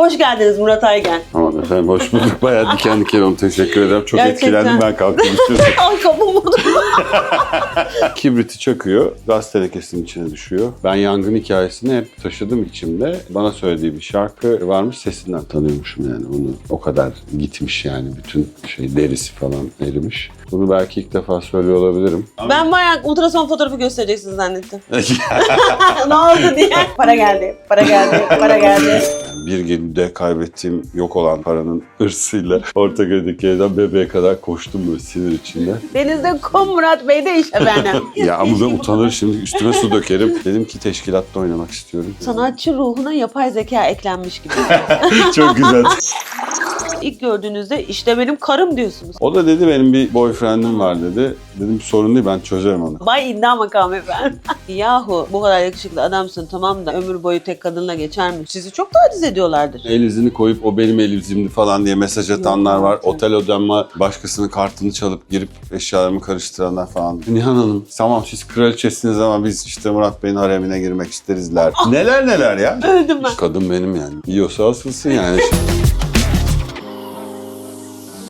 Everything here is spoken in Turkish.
Hoş geldiniz Murat Aygen. Aman efendim hoş bulduk. Bayağı diken diken oldu. Teşekkür ederim. Çok Gerçekten. etkilendim ben kalktım istiyorsun. Ay oldu. Kibriti çakıyor. Gaz tenekesinin içine düşüyor. Ben yangın hikayesini hep taşıdım içimde. Bana söylediği bir şarkı varmış. Sesinden tanıyormuşum yani. Onu o kadar gitmiş yani. Bütün şey derisi falan erimiş. Bunu belki ilk defa söylüyor olabilirim. Ben bayağı ultrason fotoğrafı göstereceksin zannettim. ne oldu diye. Para geldi, para geldi, para geldi. Bir günde kaybettiğim yok olan paranın hırsıyla Ortaköy'deki evden bebeğe kadar koştum böyle sinir içinde. Denizde kum Murat Bey de iş efendim. Ya ama ben utanır şimdi üstüme su dökerim. Dedim ki teşkilatta oynamak istiyorum. Sanatçı ruhuna yapay zeka eklenmiş gibi. Çok güzel. İlk gördüğünüzde işte benim karım diyorsunuz. O da dedi benim bir boyfriendim var dedi. Dedim sorun değil ben çözerim onu. Bay iddia makamı efendim. Yahu bu kadar yakışıklı adamsın tamam da ömür boyu tek kadınla geçer mi? Sizi çok taciz ediyorlardır. El izini koyup o benim el izimdi falan diye mesaj atanlar var. Otel odama başkasının kartını çalıp girip eşyalarımı karıştıranlar falan. Nihan Hanım tamam siz kraliçesiniz ama biz işte Murat Bey'in haremine girmek isterizler. neler neler ya. Öldüm ben. Kadın benim yani. Yiyorsa asılsın yani.